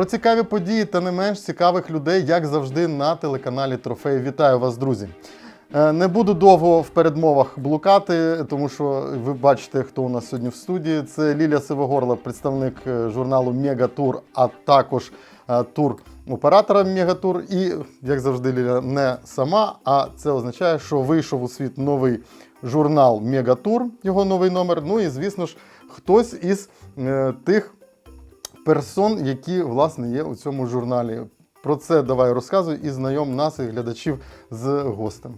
Про цікаві події та не менш цікавих людей, як завжди, на телеканалі Трофей. Вітаю вас, друзі. Е, Не буду довго в передмовах блукати, тому що ви бачите, хто у нас сьогодні в студії. Це Лілія Сивогорла, представник е, журналу Мегатур, а також е, тур оператора Мегатур. І, як завжди, Ліля не сама, а це означає, що вийшов у світ новий журнал Мегатур, його новий номер. Ну і, звісно ж, хтось із тих персон, які власне є у цьому журналі. Про це давай розказуй і знайом нас і глядачів з гостем.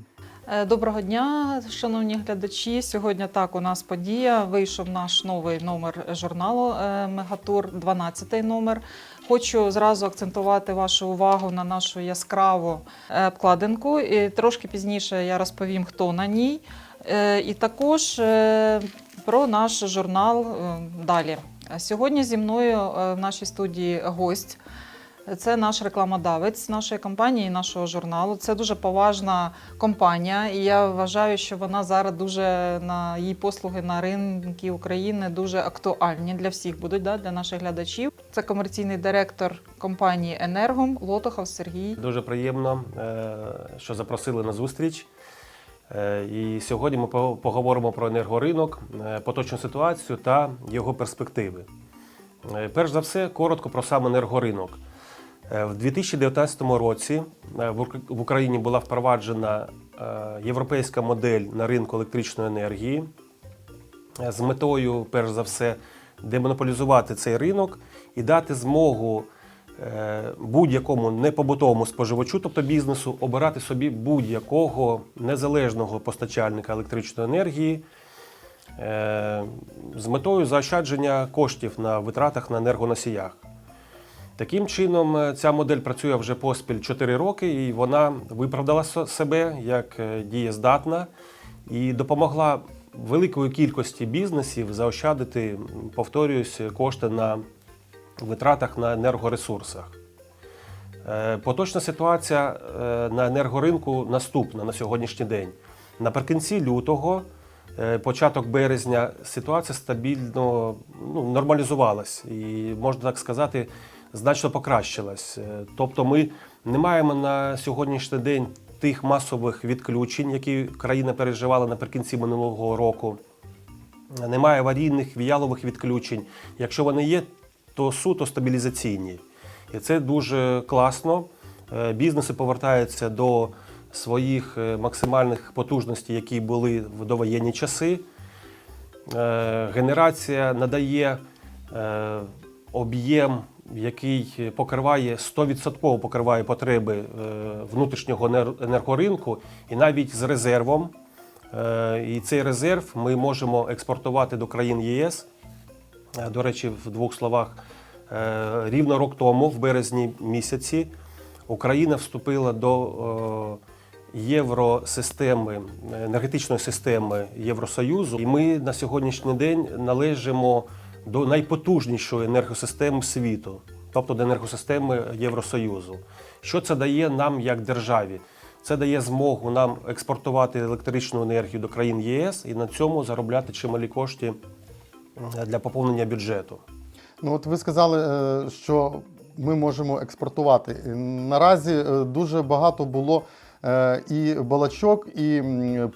Е, Доброго дня, шановні глядачі. Сьогодні так у нас подія. Вийшов наш новий номер журналу е, Мегатур, 12 номер. Хочу зразу акцентувати вашу увагу на нашу яскраву е, обкладинку. І трошки пізніше я розповім, хто на ній. І також про наш журнал далі. Сьогодні зі мною е, в нашій студії гость. Це наш рекламодавець нашої компанії, нашого журналу. Це дуже поважна компанія, і я вважаю, що вона зараз дуже на її послуги на ринки України дуже актуальні для всіх будуть да, для наших глядачів. Це комерційний директор компанії Енергом Лотохов Сергій. Дуже приємно, е, що запросили на зустріч. Е, І сьогодні ми поговоримо про енергоринок, е, поточну ситуацію та його перспективи. Е, Перш за все, коротко про сам енергоринок. В 2019 році в Ук- Україні була впроваджена європейська модель на ринку електричної енергії з метою, перш за все, демонополізувати цей ринок і дати змогу будь-якому непобутовому споживачу, тобто бізнесу, обирати собі будь-якого незалежного постачальника електричної енергії е, з метою заощадження коштів на витратах на енергоносіях. Таким чином, е, ця модель працює вже поспіль 4 роки, і вона виправдала себе як е, дієздатна і допомогла великої кількості бізнесів заощадити, повторююсь, кошти на витратах на енергоресурсах. Е, Поточна ситуація е, на енергоринку наступна на сьогоднішній день. Наприкінці лютого, е, початок березня, ситуація стабільно ну, нормалізувалась і, можна так сказати, значно покращилась. Тобто ми не маємо на сьогоднішній день тих масових відключень, які країна переживала наприкінці минулого року. Немає аварійних віялових відключень. Якщо вони є, то суто стабілізаційні. І це дуже класно. Е, Бізнеси повертаються до своїх е, максимальних потужностей, які були в довоєнні часи. Е, Генерація надає об'єм, який покриває 100% покриває потреби внутрішнього енергоринку і навіть з резервом. І цей резерв ми можемо експортувати до країн єС. Е, До речі, в двох словах, е, рівно рок тому, в березні місяці, Україна вступила до е, євросистеми, енергетичної системи Євросоюзу, і ми на сьогоднішній день належимо до найпотужнішої енергосистеми світу, тобто до енергосистеми Євросоюзу. Що це дає нам як державі? Це дає змогу нам експортувати електричну енергію до країн ЄС і на цьому заробляти чималі кошти для поповнення бюджету. Ну, от ви сказали, е, що ми можемо експортувати. Наразі е, дуже багато було е, і балачок, і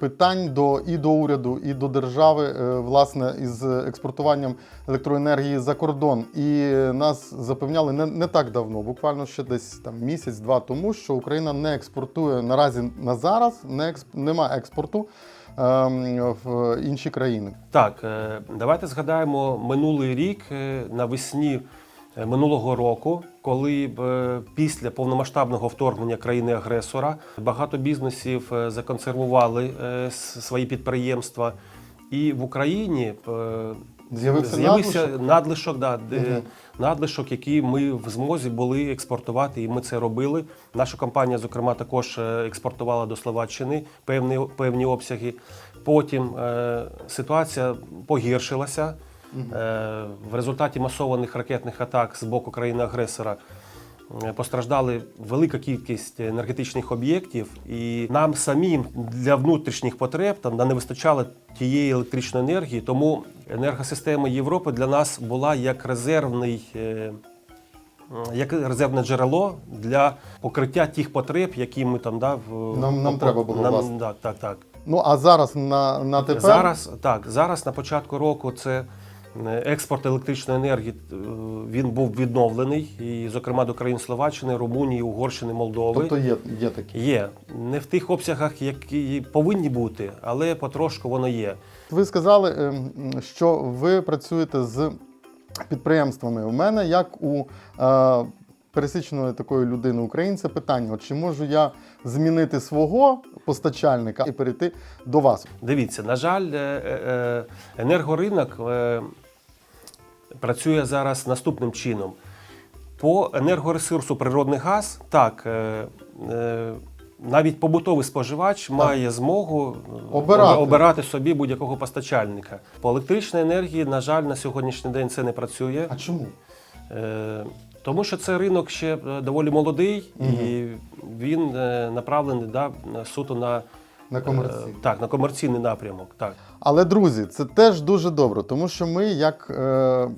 питань до і до уряду, і до держави, е, власне, із експортуванням електроенергії за кордон. І нас запевняли не, не так давно, буквально ще десь там місяць-два тому, що Україна не експортує наразі на зараз, не експ, нема експорту в інші країни. Так, е, давайте згадаємо минулий рік е, навесні е, минулого року, коли після повномасштабного вторгнення країни-агресора багато бізнесів законсервували свої підприємства. І в Україні З'явився з'явився надлишок? надлишок, да, де- надлишок, який ми в змозі були експортувати, і ми це робили. Наша компанія, зокрема, також е, експортувала до Словаччини певні, певні обсяги. Потім е, ситуація погіршилася. Е, в результаті масованих ракетних атак з боку країни-агресора е, постраждали велика кількість енергетичних об'єктів, і нам самим для внутрішніх потреб там не вистачало тієї електричної енергії. Тому енергосистема Європи для нас була як резервний. е, як резервне джерело для покриття тих потреб, які ми там да, в Нам- нам треба було, нам- власне. так, так, так. Ну а зараз на, на тепер Зараз так, зараз на початку року це е, експорт електричної енергії. е, Він був відновлений, і, зокрема, до країн Словаччини, Румунії, Угорщини, Молдови. тобто є, є такі. Є не в тих обсягах, які повинні бути, але потрошку воно є. Ви сказали, ем, що ви працюєте з підприємствами. У мене, як у е, пересічної такої людини українця, питання: от чи можу я змінити свого постачальника і перейти до вас? Дивіться, на жаль, е, е, енергоринок працює зараз наступним чином. По енергоресурсу природний газ, так, навіть побутовий споживач має змогу е, Обирати. обирати собі будь-якого постачальника. По електричній енергії, на жаль, на сьогоднішній день це не працює. А чому? Е, Тому що це ринок ще е, доволі молодий і він е, направлений да, суто на, На е, комерційний. так, на комерційний напрямок. Так. Але друзі, це теж дуже добре, тому що ми, як е,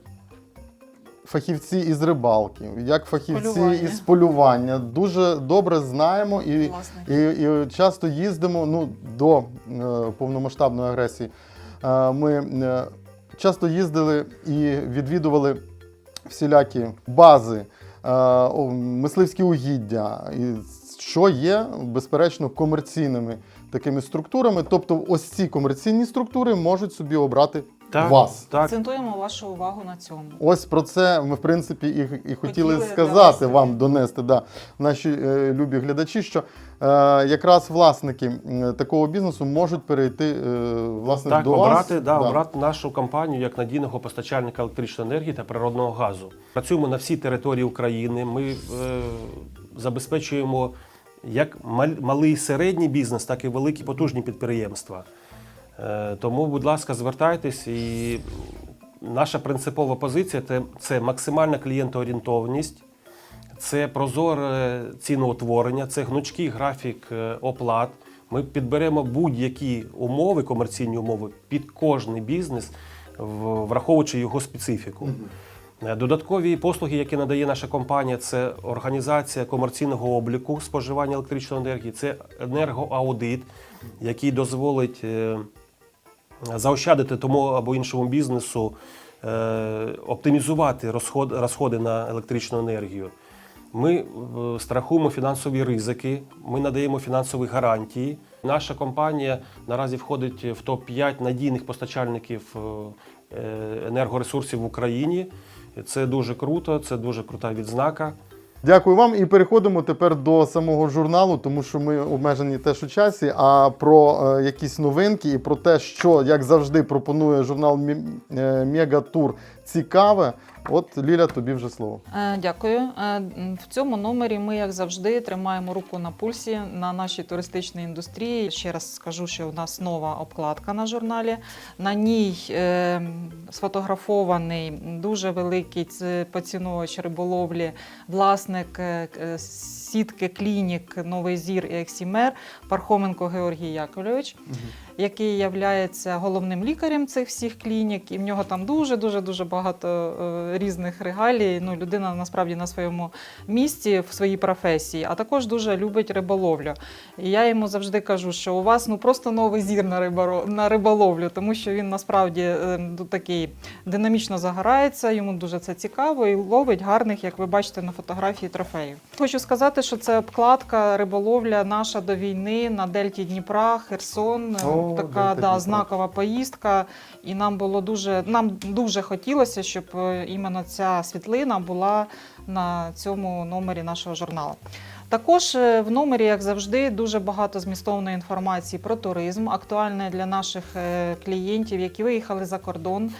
фахівці із рибалки, як фахівці Полювання. із полювання, дуже добре знаємо і, і, і часто їздимо ну, до е, повномасштабної агресії. Е, ми е, часто їздили і відвідували всілякі бази, е, мисливські угіддя, і що є, безперечно, комерційними такими структурами. Тобто, ось ці комерційні структури можуть собі обрати Так, вас. Так. Акцентуємо вашу увагу на цьому. Ось про це ми, в принципі, і, і хотіли Хотіли сказати донести. вам, донести, да, наші е, любі глядачі, що е, якраз власники такого бізнесу можуть перейти е, власне Так, до обрати, вас. да, обрати нашу компанію як надійного постачальника електричної енергії та природного газу. Працюємо на всій території України. Ми е, забезпечуємо як мал- малий і середній бізнес, так і великі потужні підприємства. Е, тому, будь ласка, звертайтесь і наша принципова позиція це, максимальна клієнтоорієнтованість. Це прозоре ціноутворення, це гнучкий графік е, оплат. Ми підберемо будь-які умови, комерційні умови під кожний бізнес, враховуючи його специфіку. Е, Додаткові послуги, які надає наша компанія, це організація комерційного обліку споживання електричної енергії, це енергоаудит, який дозволить заощадити тому або іншому бізнесу, е, оптимізувати розход, розходи на електричну енергію. Ми е, страхуємо фінансові ризики, ми надаємо фінансові гарантії. Наша компанія наразі входить в топ-5 надійних постачальників е, енергоресурсів в Україні. Це дуже круто, це дуже крута відзнака. Дякую вам. І переходимо тепер до самого журналу, тому що ми обмежені теж у часі. А про е, якісь новинки і про те, що як завжди пропонує журнал е, Мегатур цікаве. От Ліля, тобі вже слово. Е, Дякую. Е, В цьому номері ми, як завжди, тримаємо руку на пульсі на нашій туристичній індустрії. Ще раз скажу, що у нас нова обкладка на журналі. На ній е, сфотографований дуже великий поціновувач риболовлі, власник сітки клінік Новий Зір і Ексімер Пархоменко Георгій Яковлевич який є головним лікарем цих всіх клінік, і в нього там дуже дуже багато е, різних регалій. Ну, людина насправді на своєму місці в своїй професії, а також дуже любить риболовлю. І я йому завжди кажу, що у вас ну просто новий зір на риболовлю, тому що він насправді е, ну, такий динамічно загорається. Йому дуже це цікаво і ловить гарних, як ви бачите на фотографії трофеїв. Хочу сказати, що це обкладка риболовля наша до війни на дельті Дніпра, Херсон. О, така да, знакова поїздка. І нам було дуже нам дуже хотілося, щоб е, іменно ця світлина була на цьому номері нашого журналу. Також е, в номері, як завжди, дуже багато змістовної інформації про туризм, актуальної для наших е, клієнтів, які виїхали за кордон.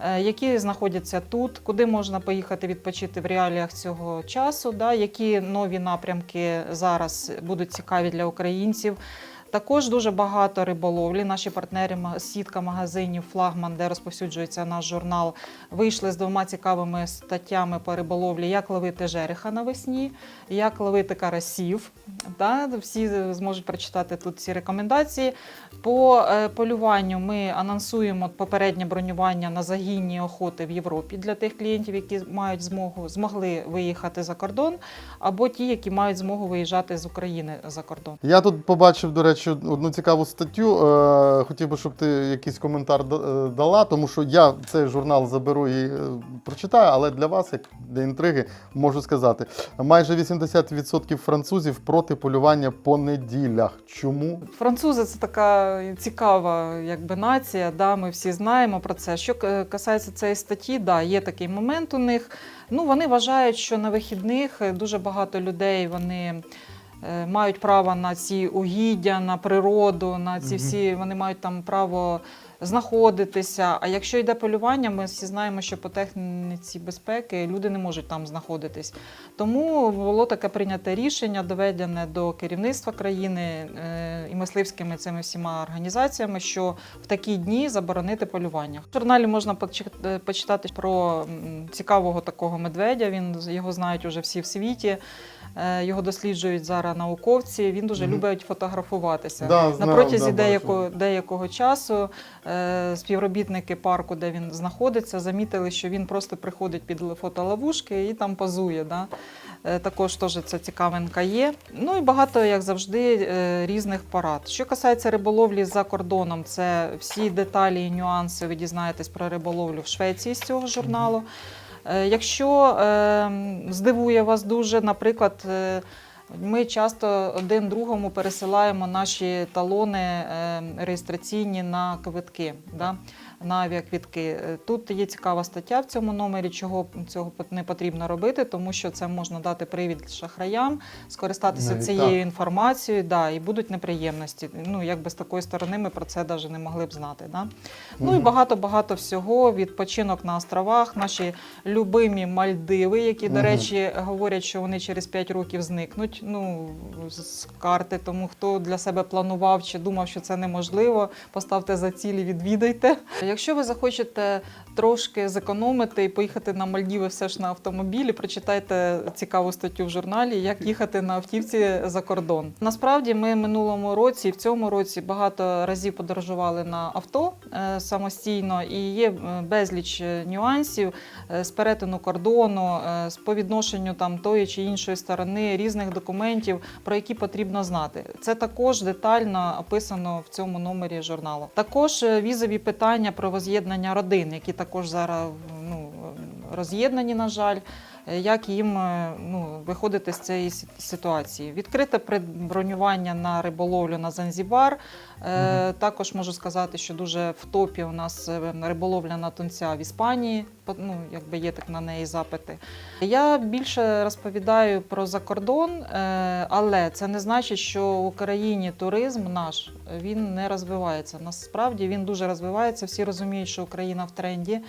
Е, Які знаходяться тут, куди можна поїхати відпочити в реаліях цього часу, да, які нові напрямки зараз будуть цікаві для українців. Також дуже багато риболовлі. Наші партнери сітка магазинів Флагман, де розповсюджується наш журнал, вийшли з двома цікавими статтями по риболовлі: як ловити жереха навесні, як ловити карасів. Да? Всі зможуть прочитати тут ці рекомендації. По е, полюванню ми анонсуємо попереднє бронювання на загінні охоти в Європі для тих клієнтів, які мають змогу змогли виїхати за кордон, або ті, які мають змогу виїжджати з України за кордон. Я тут побачив, до речі, одну цікаву статтю. Е, хотів би, щоб ти якийсь коментар е, дала, тому що я цей журнал заберу і е, прочитаю, але для вас, як для інтриги, можу сказати: майже 80% французів проти полювання по неділях. Чому? Французи це така цікава якби нація. Да, ми всі знаємо про це. Що касається цієї статті, да, є такий момент у них. Ну вони вважають, що на вихідних дуже багато людей вони. Е, Мають право на ці угіддя, на природу, на ці всі вони мають там право знаходитися. А якщо йде полювання, ми всі знаємо, що по техніці безпеки люди не можуть там знаходитись. Тому було таке прийняте рішення, доведене до керівництва країни е, і мисливськими цими всіма організаціями, що в такі дні заборонити полювання. В журналі можна е, почитати про цікавого такого медведя. Він його знають уже всі в світі. Е, Його досліджують зараз науковці. Він дуже Мгм. любить фотографуватися. Да, На протязі да, деякого, деякого часу е, співробітники парку, де він знаходиться, замітили, що він просто приходить під фотоловушки і там позує. Да? Е, Також теж це цікавинка є. Ну і багато, як завжди, е, різних порад. Що касається риболовлі за кордоном, це всі деталі і нюанси ви дізнаєтесь про риболовлю в Швеції з цього журналу. Е, Якщо е, здивує вас дуже, наприклад, е, ми часто один другому пересилаємо наші талони е, реєстраційні на квитки, да, на авіаквітки. Е, Тут є цікава стаття в цьому номері, чого цього не потрібно робити, тому що це можна дати привід шахраям, скористатися Навіть цією так. інформацією, да, і будуть неприємності. Ну, якби з такої сторони ми про це навіть не могли б знати. Да? Ну і багато-багато всього. Відпочинок на островах, наші любимі Мальдиви, які, до речі, говорять, що вони через 5 років зникнуть ну, з карти. Тому хто для себе планував чи думав, що це неможливо, поставте за цілі, відвідайте. Якщо ви захочете трошки зекономити і поїхати на Мальдіви все ж на автомобілі, прочитайте цікаву статтю в журналі, як їхати на автівці за кордон. Насправді, ми минулому році і в цьому році багато разів подорожували на авто е, самостійно, і є е, безліч е, нюансів з перетину кордону, з по відношенню там тої чи іншої сторони різних документів, про які потрібно знати. Це також детально описано в цьому номері журналу. Також візові питання про воз'єднання родин, які також зараз ну, роз'єднані, на жаль. Е, Як їм е, ну, виходити з цієї ситуації? Відкрите бронювання на риболовлю на Занзібар. Е, Також можу сказати, що дуже в топі у нас риболовля на тунця в Іспанії. Ну, якби є так на неї запити. Я більше розповідаю про закордон, але це не значить, що в Україні туризм наш він не розвивається. Насправді він дуже розвивається. Всі розуміють, що Україна в тренді.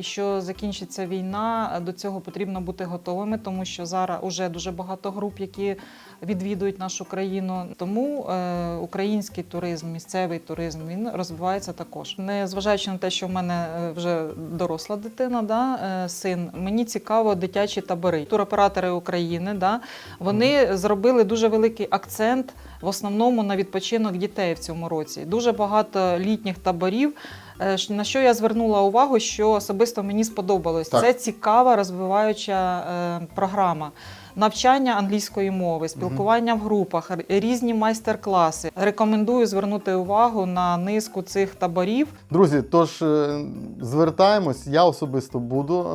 І що закінчиться війна, до цього потрібно бути готовими, тому що зараз вже дуже багато груп, які відвідують нашу країну. Тому е, український туризм, місцевий туризм він розвивається також. Не зважаючи на те, що в мене е, вже доросла дитина, да, е, син, мені цікаво дитячі табори. Туроператори України, да, вони зробили дуже великий акцент в основному на відпочинок дітей в цьому році. Дуже багато літніх таборів. Е, На що я звернула увагу, що особисто мені сподобалось. Так. Це цікава розвиваюча е, програма. Навчання англійської мови, спілкування в групах, різні майстер-класи. Рекомендую звернути увагу на низку цих таборів. Друзі, тож е, звертаємось. Я особисто буду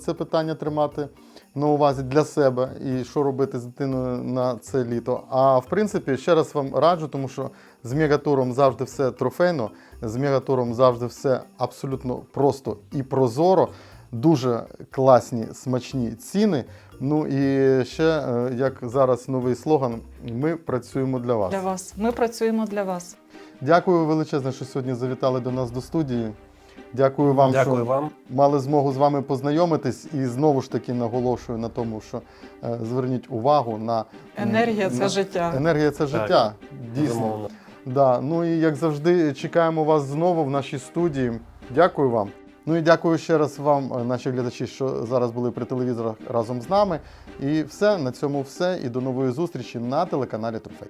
це питання тримати на увазі для себе і що робити з дитиною на це літо. А в принципі, ще раз вам раджу, тому що з мегатуром завжди все трофейно, з мегатуром завжди все абсолютно просто і прозоро. Дуже класні смачні ціни. Ну і ще, е, як зараз новий слоган, ми працюємо для вас. Для вас ми працюємо для вас. Дякую величезне, що сьогодні завітали до нас до студії. Дякую вам, Дякую що вам. мали змогу з вами познайомитись. І знову ж таки наголошую на тому, що е, зверніть увагу на Енергія це на- життя. Енергія це життя. Дійсно. Да, ну і як завжди, чекаємо вас знову в нашій студії. Дякую вам. Ну і дякую ще раз вам, е, наші глядачі, що зараз були при телевізорах разом з нами. І все на цьому все. І до нової зустрічі на телеканалі Трофей.